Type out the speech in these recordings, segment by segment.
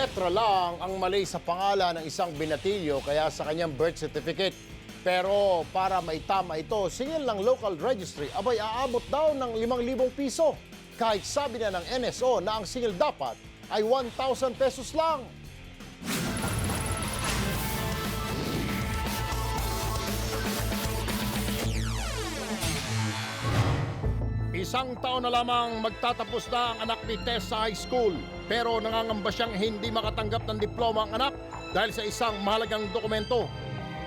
letra lang ang mali sa pangalan ng isang binatilyo kaya sa kanyang birth certificate. Pero para maitama ito, singil ng local registry, abay aabot daw ng 5,000 piso. Kahit sabi na ng NSO na ang singil dapat ay 1,000 pesos lang. Isang taon na lamang magtatapos na ang anak ni Tess sa high school. Pero nangangamba siyang hindi makatanggap ng diploma ang anak dahil sa isang mahalagang dokumento.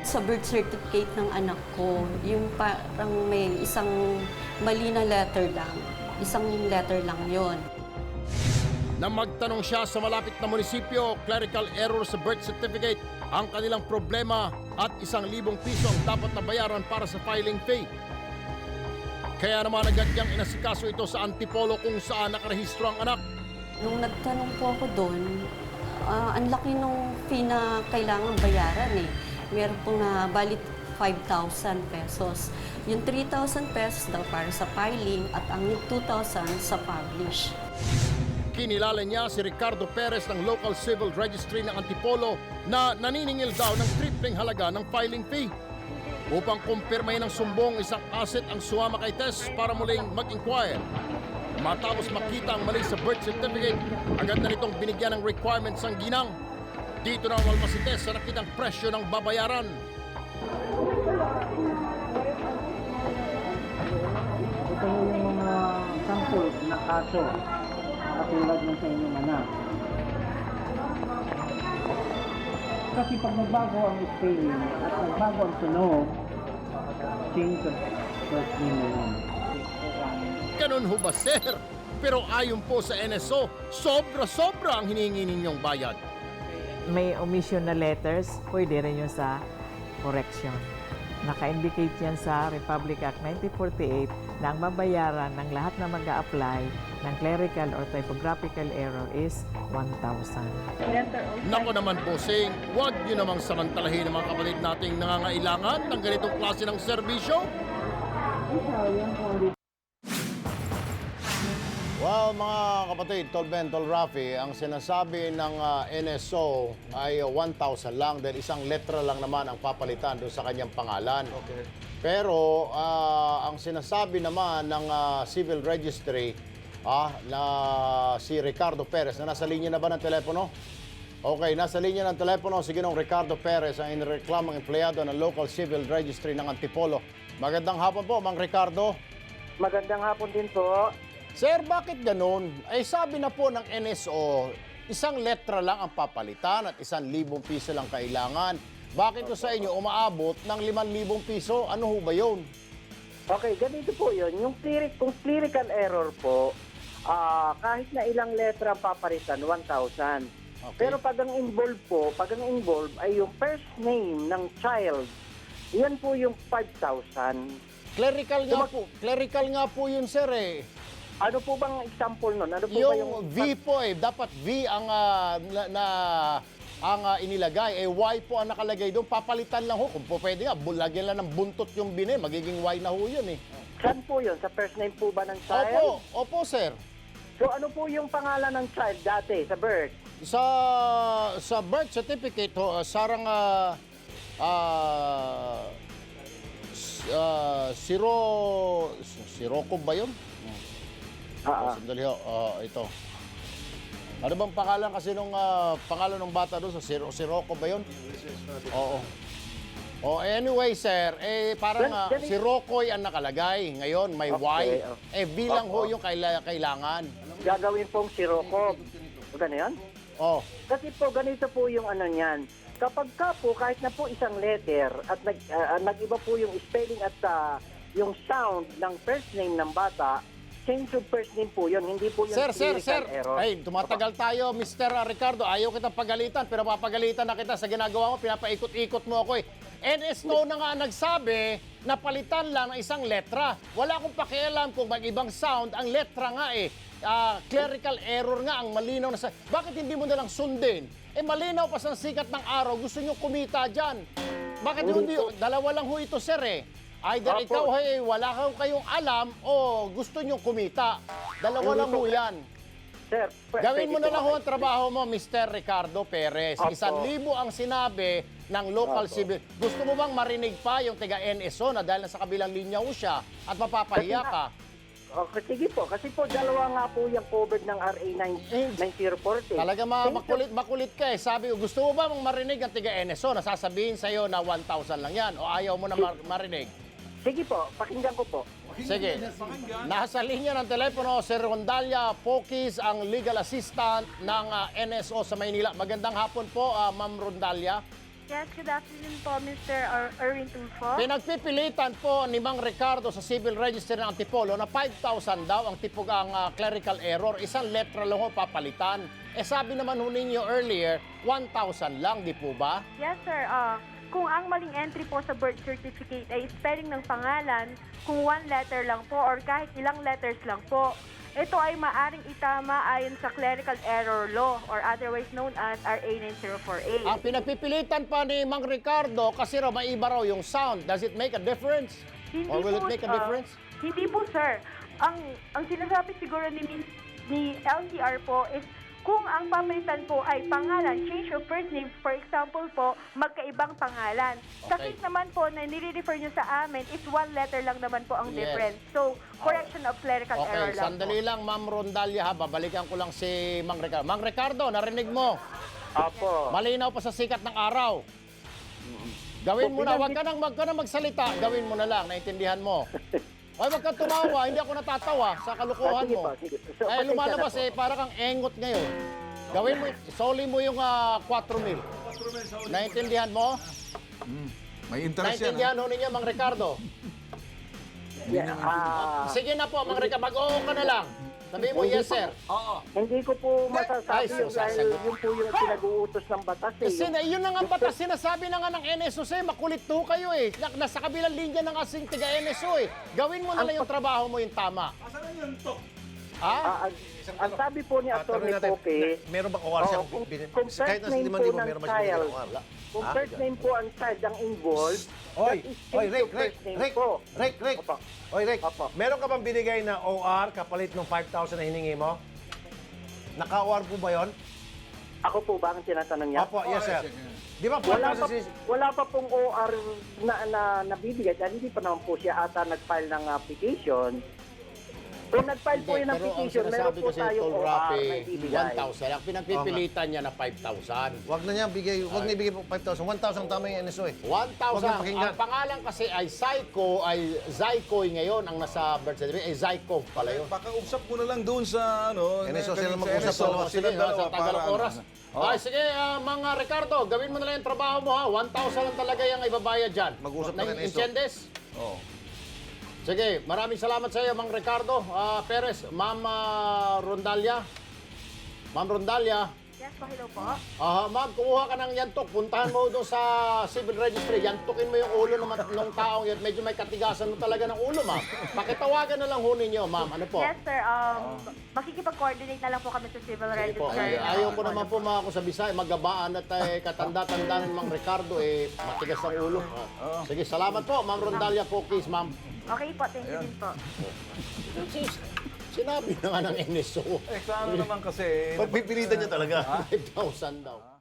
Sa birth certificate ng anak ko, yung parang may isang mali na letter lang. Isang letter lang yon. Nang magtanong siya sa malapit na munisipyo, clerical error sa birth certificate, ang kanilang problema at isang libong piso ang dapat na bayaran para sa filing fee. Kaya naman agad niyang inasikaso ito sa Antipolo kung saan nakarehistro ang anak. Nung nagtanong po ako doon, ah, ang laki nung fee na kailangan bayaran eh. Meron po na balit 5,000 pesos. Yung 3,000 pesos daw para sa filing at ang 2,000 sa publish. Kinilala niya si Ricardo Perez ng Local Civil Registry ng Antipolo na naniningil daw ng tripling halaga ng filing fee. Upang kumpirmahin ng sumbong isang asset ang sumama kay Tess para muling mag-inquire. Matapos makita ang mali sa birth certificate, agad na nitong binigyan ng requirements ang ginang. Dito na umalma si Tess sa nakitang presyo ng babayaran. Ito yung mga sample na kaso katulad ng sa inyong anak. Kasi pag nagbago ang spelling at nagbago ang tunog, change of first name na yun. Ganun ho ba, sir? Pero ayon po sa NSO, sobra-sobra ang hinihingi ninyong bayad. may omission na letters, pwede rin yun sa correction. Naka-indicate yan sa Republic Act 1948 na ang mabayaran ng lahat na mag apply ng clerical or typographical error is 1,000. Nako naman po, Sing, huwag niyo namang samantalahin ang mga kapatid nating nangangailangan ng ganitong klase ng serbisyo. Well, mga kapatid, Tol Ben, Tol Rafi, ang sinasabi ng ah, NSO ay 1,000 lang dahil isang letra lang naman ang papalitan doon sa kanyang pangalan. Okay. Pero ah, ang sinasabi naman ng ah, Civil Registry ah, na si Ricardo Perez na nasa linya na ba ng telepono? Okay, nasa linya ng telepono si Ginong Ricardo Perez ang inireklamang empleyado ng Local Civil Registry ng Antipolo. Magandang hapon po, Mang Ricardo. Magandang hapon din po. Sir, bakit ganun? Ay sabi na po ng NSO, isang letra lang ang papalitan at isang libong piso lang kailangan. Bakit ko sa inyo umaabot ng limang libong piso? Ano ho ba yun? Okay, ganito po yun. Yung cleric, kung clerical error po, ah, kahit na ilang letra ang papalitan, 1,000. Okay. Pero pag ang involved po, pag ang involved ay yung first name ng child, yan po yung 5,000. Clerical nga Tuma- po, clerical nga po yun, sir eh. Ano po bang example nun? Ano po ba Yung yung... V po eh, dapat V ang ah, na, na ang ah, inilagay, eh Y po ang nakalagay doon. Papalitan lang ho, kung po pwede nga, bu- lagyan lang ng buntot yung bine, magiging Y na ho yun eh. Saan po yun? Sa first name po ba ng child? Opo, opo sir. So ano po yung pangalan ng child dati sa birth? Sa sa birth certificate ho, uh, sarang ah ah, s- ah, Siro Siroko ba 'yun? Oh, Ah, ah. sandali ho, ah, ito. Ano bang pangalan kasi nung ah, pangalan ng bata doon sa Siro Siroko ba 'yun? Oo. Oh, anyway, sir, eh parang Gan- uh, ganito- si Rokoy ang nakalagay. Ngayon, may Y. Okay, oh. Eh, bilang ho Oh, oh. yung kaila- kailangan. Gagawin pong siroko. Gano'n yan? Oh, Kasi po, ganito po yung ano niyan. Kapag ka po, kahit na po isang letter at nag, ah, nag-iba po yung spelling at ah, yung sound ng first name ng bata, change of first name po yun, hindi po yung Sir, sir, sir. error. Ay, tumatagal tayo, Mr. Ricardo. Ayaw kitang pagalitan, pero papagalitan na kita sa ginagawa mo. Pinapaikot-ikot mo ako eh. NSO na nga nagsabi na palitan lang ng isang letra. Wala akong pakialam kung mag-ibang sound. Ang letra nga eh. Ah, clerical error nga ang malinaw na sa... Bakit hindi mo nalang sundin? Eh malinaw pa sa sikat ng araw, gusto nyo kumita dyan. Bakit hindi? Dalawa lang ho ito, sir eh. Either Opo. ikaw ay wala kang kayong alam o gusto nyo kumita. Dalawa lang po. ho yan. Sir. Gawin mo na lang ho ang trabaho mo, Mr. Ricardo Perez. Opo. Isang libo ang sinabi ng local Opo. civil. Gusto mo bang marinig pa yung taga NSO na dahil nasa kabilang linya ho siya at mapapahiya Kasi ka? Okay, sige po. Kasi po, dalawa nga po yung covered ng RA 9, 9040. Talaga ma- Thank you. makulit, makulit ka eh. Sabi ko, gusto mo ba mong marinig ang taga NSO na sasabihin sa'yo na 1,000 lang yan o ayaw mo na mar- marinig? Sige po, pakinggan ko po. Sige. Nasa linya ng telepono si Rondalia Pokis, ang legal assistant ng ah, NSO sa Maynila. Magandang hapon po, ah, Ma'am Rondalia. Yes, good afternoon po, Mr. Er- Erwin Tulfo. Pinagpipilitan po ni Mang Ricardo sa Civil Register ng Antipolo na 5,000 daw ang tipog ang ah, clerical error. Isang letra lang ho papalitan. Eh sabi naman ho ninyo earlier, 1,000 lang, di po ba? Yes, sir. Ah, kung ang maling entry po sa birth certificate ay spelling ng pangalan, kung one letter lang po or kahit ilang letters lang po, ito ay maaring itama ayon sa clerical error law or otherwise known as RA 9048. Ang pinagpipilitan pa ni Mang Ricardo kasi raw maiba raw yung sound. Does it make a difference? Hindi Or will it po, make a ah, difference? Hindi po, sir. Ang ang sinasabi siguro ni ni LCR po is kung ang pamilitan po ay pangalan, change of first name, for example po, magkaibang pangalan. Sa Okay. case naman po na nire-refer nyo sa amin is one letter lang naman po ang Yes. difference. So, correction of clerical error Okay, lang sandali po. lang, Ma'am Rondalia ha. Babalikan ko lang si Mang Ricardo. Mang Ricardo, narinig mo? Apo. Malinaw pa sa sikat ng araw. Gawin mo na, wag ka nang, wag ka nang magsalita. Gawin mo na lang, naintindihan mo. Ay, wag kang tumawa, hindi ako natatawa sa kalukuhan Ah, sige mo. So, Eh, lumalabas eh, para kang engot ngayon. Gawin mo, soli mo yung ah, 4 mil. Naintindihan mo? May interest yan. Naintindihan ho ninyo, Mang Ricardo? Yeah, ah, Sige na po, Mang Ricardo, mag-oo ka na lang. Sabi mo, yes, sir. hindi ko po masasabi Ay, yun dahil sasagot. yun po yung pinag-uutos ng batas. Eh. Kasi Yung- na, yun na nga ang batas, sinasabi na nga ng NSO sa'yo, makulit to kayo eh. Na, nasa kabilang linya ng asing tiga NSO eh. Gawin mo na lang yung trabaho mo yung tama. Ha? Ah, ang, ang sabi po ni Ah, Atty. na- meron bang OR siyang Oo, kung- kung kahit first nasa name 5,000, po ng meron ba binigyan child, OR? Kung Ah, first name po ang child ang involved, Oy, that is oy, Rick, of Rick, first name Rick, po. Rick, Rick. Opo. Oy, Rick, Opo. meron ka bang binigay na OR kapalit ng 5,000 na hiningi mo? Naka-OR po ba yon? Ako po ba ang tinatanong niya? Opo, yes sir. Di ba Wala pa, 4,000 sis... wala pa pong OR na, na nabibigay dahil hindi pa naman po siya ata nag-file ng application. Kung nag-file po yung Pero ang application, meron sinasabi po kasi tayong Tol OR na ibibigay. 1,000 lang. Pinagpipilitan niya na 5,000. Wag na niya bigay, wag na ibigay po 5,000. 1,000 tama yung NSO eh. 1,000. Huwag niyo pakinggan. Ang pangalan kasi ay Psycho, ay Zykoy ngayon ang nasa birth certificate. Eh, Zyko pala yun. Baka usap mo na lang doon sa ano. NSO, na- sila sa mag-usap NSO, dalawa. Sige, sila ha, dalawa sa tagal para oras. ano. Oh. Ay, sige, ah, mga Ricardo, gawin mo na lang yung trabaho mo ha. 1,000 lang talaga yung ibabayad dyan. Mag-usap Na na kayo, Enzo. Inchendes? Sige, maraming salamat sa iyo, Mang Ricardo. Ah, Perez, Ma'am ah, Rondalia. Ma'am Rondalia. Yes po, hello po. Ah, ma'am, kumuha ka ng yantok. Puntahan mo doon sa civil registry. Yantukin mo yung ulo ng, ng taong yun. Medyo may katigasan mo talaga ng ulo, ma'am. Pakitawagan na lang ho ninyo, ma'am. Ano po? Yes, sir. Um, makikipag-coordinate na lang po kami sa civil Sige po. register. Ay, ayaw ko naman po mga ako sa Bisaya, magabaan at eh, katanda-tanda ng Mang Ricardo, eh, matigas ang ulo. Ah, Sige, salamat po, Ma'am Rondalia Cookies, ma'am. Okay po, thank you din po. Sinabi na nga ng NSO, Eh, klaro naman kasi. Pagpipilitan niya talaga. 5,000 daw.